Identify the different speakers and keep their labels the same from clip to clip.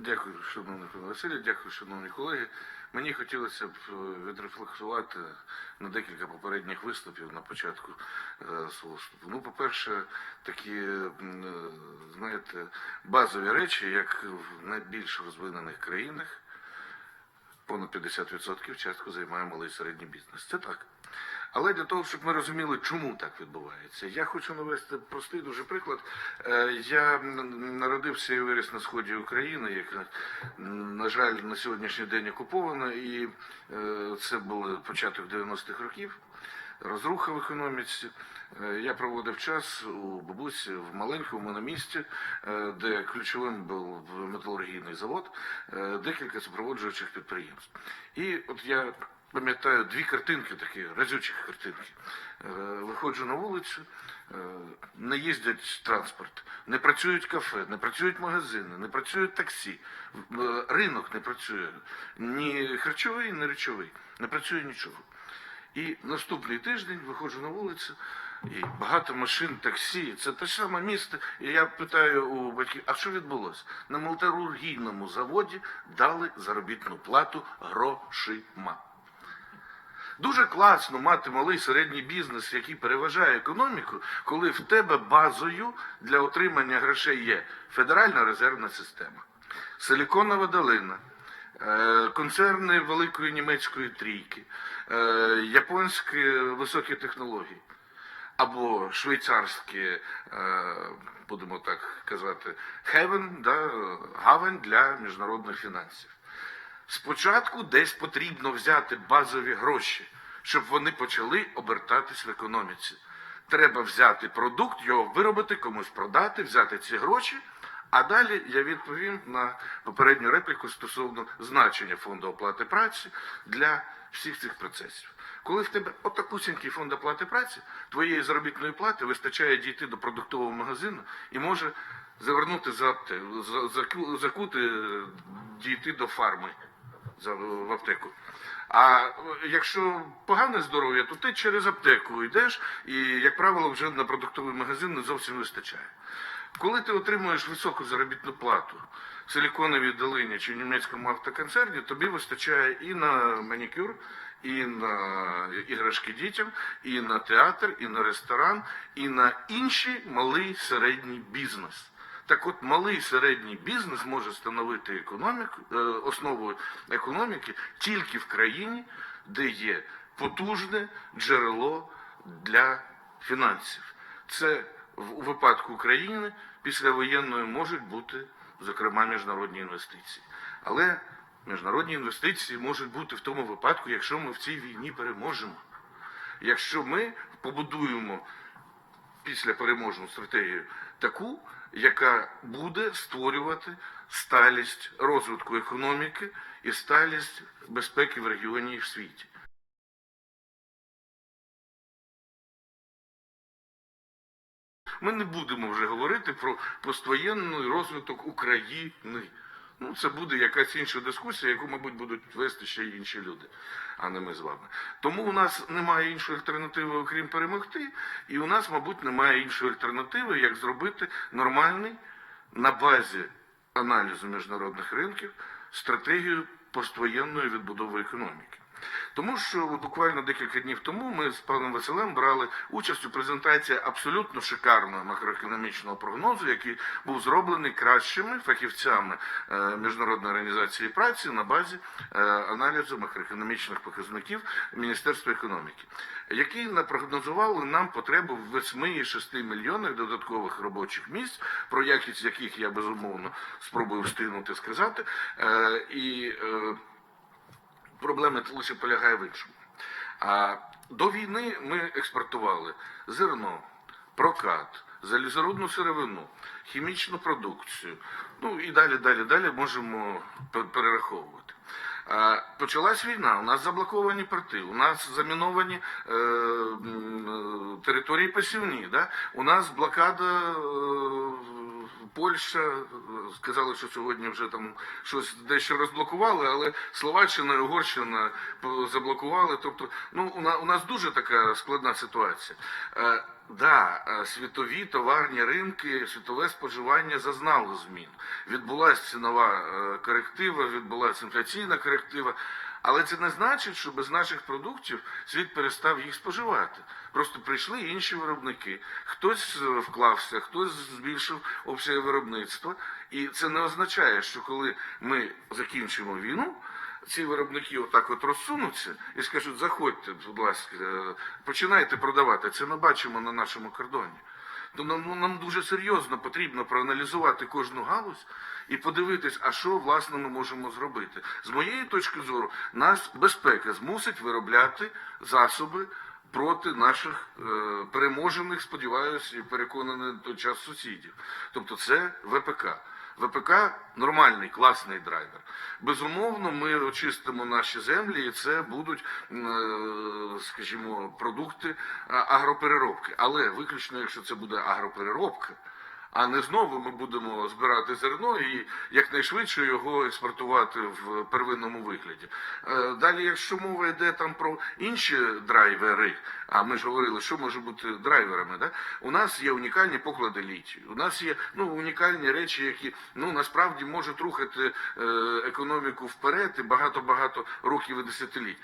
Speaker 1: Дякую, шановний пане Василю, дякую, шановні колеги. Мені хотілося б е, відрефлексувати на декілька попередніх виступів на початку е, свого виступу. Ну, по-перше, такі, е, знаєте, базові речі, як в найбільш розвинених країнах, понад 50% частку займає малий і середній бізнес. Це так. Але для того, щоб ми розуміли, чому так відбувається, я хочу навести простий дуже приклад. Е, Я народився і виріс на сході України, яка, на жаль, на сьогоднішній день окупована, і е, це був початок 90-х років. Розруха в економіці. Е, Я проводив час у бабусі в маленькому на місті, де ключовим був металургійний завод, декілька супроводжуючих підприємств. І от я пам'ятаю дві картинки, такі разючих картинки. Е, Виходжу на вулицю, е, не їздять транспорт, не працюють кафе, не працюють магазини, не працюють таксі, е, ринок не працює, ні харчовий, ні речовий, не працює нічого. І наступний тиждень виходжу на вулицю, і багато машин, таксі, це те ж саме місто. І я питаю у батьків, а що відбулося? На металургійному заводі дали заробітну плату грошима. Дуже класно мати малий середній бізнес, який переважає економіку, коли в тебе базою для отримання грошей є Федеральна резервна система, Силіконова долина, е, концерни великої німецької трійки, е, японські високі технології або швейцарські, е, будемо так казати, хевен, да, гавань для міжнародних фінансів. Спочатку десь потрібно взяти базові гроші, щоб вони почали обертатись в економіці. Треба взяти продукт, його виробити, комусь продати, взяти ці гроші. А далі я відповім на попередню репліку стосовно значення фонду оплати праці для всіх цих процесів. Коли в тебе отакусінький фонд оплати праці, твоєї заробітної плати вистачає дійти до продуктового магазину і може завернути за за- заку- закути, дійти до фарми за- в аптеку. А якщо погане здоров'я, то ти через аптеку йдеш, і, як правило, вже на продуктовий магазин не зовсім вистачає. Коли ти отримуєш високу заробітну плату в Силіконовій долині чи в німецькому автоконцерні, тобі вистачає і на манікюр, і на іграшки дітям, і на театр, і на ресторан, і на інший малий середній бізнес. Так от малий середній бізнес може становити економіку, е, основу економіки тільки в країні, де є потужне джерело для фінансів. Це у випадку України післявоєнної можуть бути, зокрема, міжнародні інвестиції. Але міжнародні інвестиції можуть бути в тому випадку, якщо ми в цій війні переможемо. Якщо ми побудуємо після переможну стратегію таку, яка буде створювати сталість розвитку економіки і сталість безпеки в регіоні і в світі. Ми не будемо вже говорити про поствоєнний розвиток України. Ну, це буде якась інша дискусія, яку, мабуть, будуть вести ще й інші люди, а не ми з вами. Тому у нас немає іншої альтернативи, окрім перемогти, і у нас, мабуть, немає іншої альтернативи, як зробити нормальний на базі аналізу міжнародних ринків стратегію поствоєнної відбудови економіки. Тому що буквально декілька днів тому ми з паном Василем брали участь у презентації абсолютно шикарного макроекономічного прогнозу, який був зроблений кращими фахівцями е, Міжнародної організації праці на базі е, аналізу макроекономічних показників Міністерства економіки, які напрогнозували нам потребу в 8-6 мільйонах додаткових робочих місць, про якість яких я безумовно спробую встигнути сказати. Е, І е, проблема лише полягає в іншому. А до війни ми експортували зерно, прокат, залізорудну сировину, хімічну продукцію. Ну і далі, далі, далі можемо перераховувати. Почалась війна, у нас заблоковані порти, у нас заміновані е, е, території посівні, да? у нас блокада е, Польща е, сказали, що сьогодні вже там щось дещо розблокували, але Словаччина і Угорщина заблокували. Тобто, ну у на- у нас дуже така складна ситуація. Е, Да, е, світові товарні ринки, світове споживання зазнало змін. Відбулася цінова коректива, відбулася інфляційна коректива. Але це не значить, що без наших продуктів світ перестав їх споживати. Просто прийшли інші виробники. Хтось вклався, хтось збільшив обсяги виробництва. І це не означає, що коли ми закінчимо війну, ці виробники отак от розсунуться і скажуть, заходьте, будь ласка, е, починайте продавати. Це ми бачимо на нашому кордоні. То нам, ну, нам дуже серйозно потрібно проаналізувати кожну галузь і подивитись, а що власне ми можемо зробити. З моєї точки зору, нас безпека змусить виробляти засоби проти наших е, переможених, сподіваюся, і переконаний на той час сусідів. Тобто це ВПК. ВПК нормальний, класний драйвер. Безумовно, ми очистимо наші землі, і це будуть, е, скажімо, продукти агропереробки. Але виключно, якщо це буде агропереробка, а не знову ми будемо збирати зерно і якнайшвидше його експортувати в первинному вигляді. Е, Далі, якщо мова йде там про інші драйвери, а ми ж говорили, що може бути драйверами, да? у нас є унікальні поклади літію, у нас є ну, унікальні речі, які ну, насправді можуть рухати е, економіку вперед і багато-багато років і десятиліть.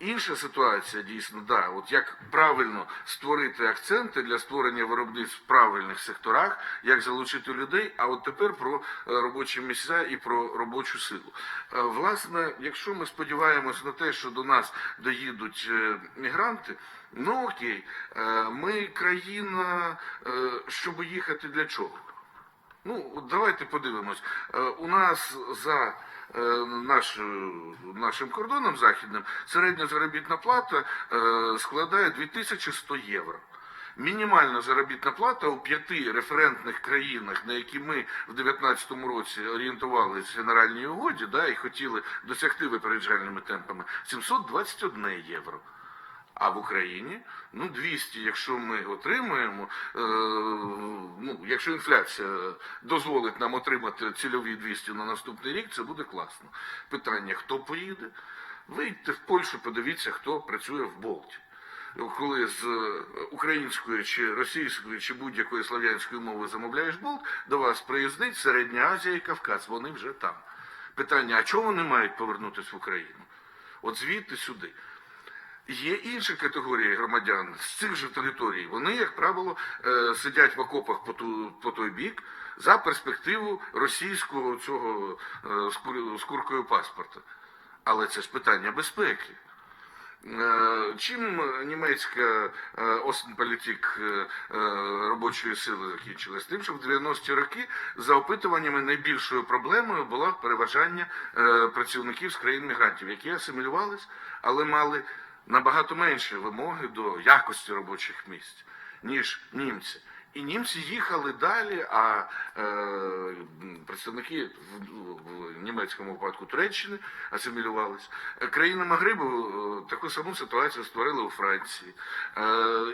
Speaker 1: Інша ситуація дійсно, да, от як правильно створити акценти для створення виробництв в правильних секторах, як залучити людей. А от тепер про е, робочі місця і про робочу силу. Е, Власне, якщо ми сподіваємось на те, що до нас доїдуть е, мігранти, ну окей, ми країна, щоб їхати для чого? Ну, давайте подивимось. У нас за наш, нашим кордоном західним середня заробітна плата е, складає 2100 євро. Мінімальна заробітна плата у п'яти референтних країнах, на які ми в 2019 році орієнтувалися в генеральній угоді, да, і хотіли досягти випереджальними темпами, 721 євро. А в Україні ну 200, якщо ми отримаємо, е, ну якщо інфляція дозволить нам отримати цільові 200 на наступний рік, це буде класно. Питання: хто поїде? Вийдьте в Польщу, подивіться, хто працює в Болті. Коли з е, української чи російської чи будь-якої слов'янської мови замовляєш болт, до вас приїздить Середня Азія і Кавказ. Вони вже там. Питання: а чого вони мають повернутися в Україну? От звідти сюди. Є інші категорії громадян з цих же територій. Вони, як правило, е, сидять в окопах по, ту, по той бік за перспективу російського цього е, з куркою паспорта. Але це ж питання безпеки. Е, Чим німецька е, Остенполітік е, е, робочої сили закінчилась? Тим, що в 90-ті роки за опитуваннями найбільшою проблемою було переважання е, працівників з країн мігрантів, які асимілювались, але мали набагато менші вимоги до якості робочих місць, ніж німці. І німці їхали далі, а е, представники в, в німецькому випадку Туреччини асимілювались. Е, Країни Магрибу е, таку саму ситуацію створили у Франції. Е,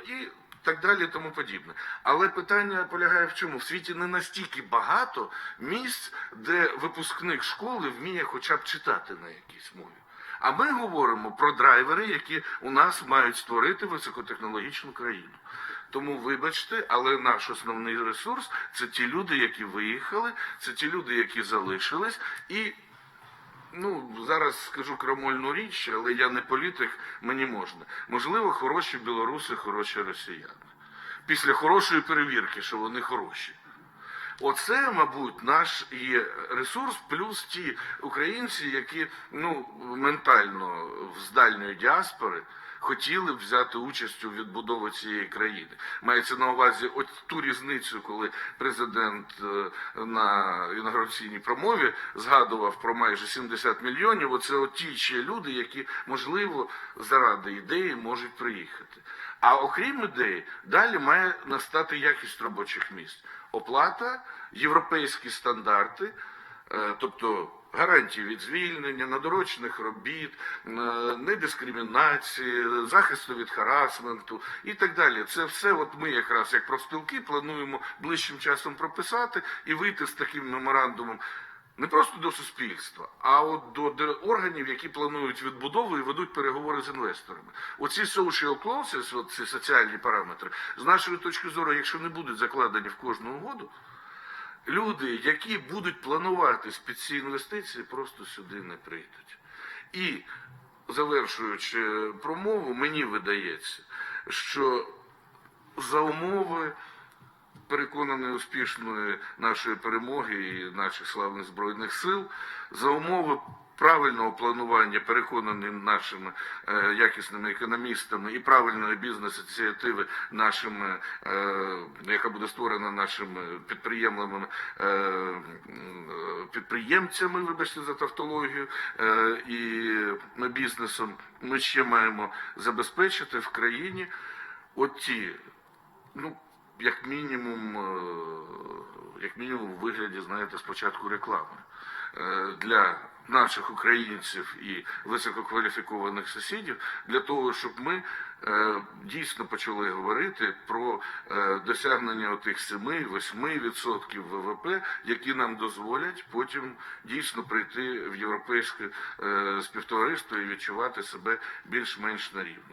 Speaker 1: і так далі, тому подібне. Але питання полягає в чому? В світі не настільки багато місць, де випускник школи вміє хоча б читати на якійсь мові. А ми говоримо про драйвери, які у нас мають створити високотехнологічну країну. Тому вибачте, але наш основний ресурс це ті люди, які виїхали, це ті люди, які залишились, і ну зараз скажу крамольну річ, але я не політик, мені можна. Можливо, хороші білоруси, хороші росіяни. Після хорошої перевірки, що вони хороші. Оце, мабуть, наш є ресурс, плюс ті українці, які ну ментально з дальньої діаспори хотіли б взяти участь у відбудові цієї країни. Мається на увазі от ту різницю, коли президент е, на інаугураційній промові згадував про майже 70 мільйонів. Оце от ті ще люди, які можливо заради ідеї можуть приїхати. А окрім ідеї, далі має настати якість робочих місць, оплата, європейські стандарти, е, тобто гарантії від звільнення, надорочних робіт, е, недискримінації, захисту від харасменту і так далі. Це все, от ми якраз як профспілки плануємо ближчим часом прописати і вийти з таким меморандумом. Не просто до суспільства, а от до органів, які планують відбудову і ведуть переговори з інвесторами. Оці social clauses, от ці соціальні параметри, з нашої точки зору, якщо не будуть закладені в кожну угоду, люди, які будуть планувати під інвестиції, просто сюди не прийдуть. І завершуючи промову, мені видається, що за умови переконаної успішної нашої перемоги і наших славних збройних сил за умови правильного планування, переконаний нашими е, якісними економістами і правильної бізнес-ініціативи нашими, е, яка буде створена нашими підприємними е, е, підприємцями, вибачте за тавтологію, е, і бізнесом, ми ще маємо забезпечити в країні оті ну, як мінімум, е, як мінімум у вигляді, знаєте, спочатку реклами е, для наших українців і висококваліфікованих сусідів, для того, щоб ми е, дійсно почали говорити про е, досягнення тих 7-8% ВВП, які нам дозволять потім дійсно прийти в європейське е, співтовариство і відчувати себе більш-менш на рівні.